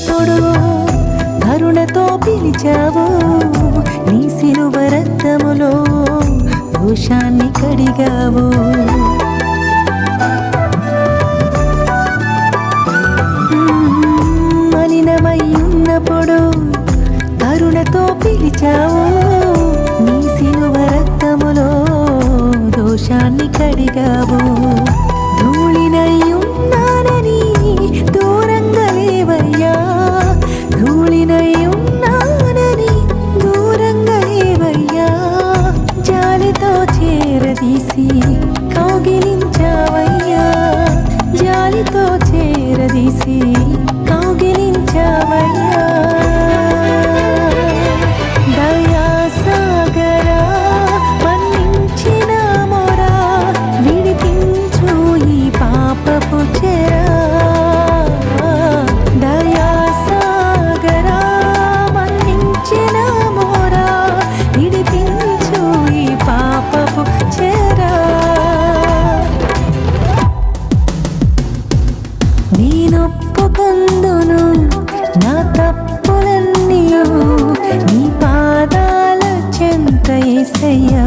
ఉన్నప్పుడు కరుణతో పిలిచావు. నీ సిలువ రక్తములో దోషాన్ని కడిగావు. మలినమై ఉన్నప్పుడు కరుణతో పిలిచావు. నీ సిలువ రక్తములో దోషాన్ని కడిగావు. తీసి కౌగిలించావయ్యా జాలితో చేరదీసి కౌగిలించావయ్యా. నేనొప్పుకొందును నా తప్పులన్నీయు నీ పాదాల చెంత ఏసయ్యా.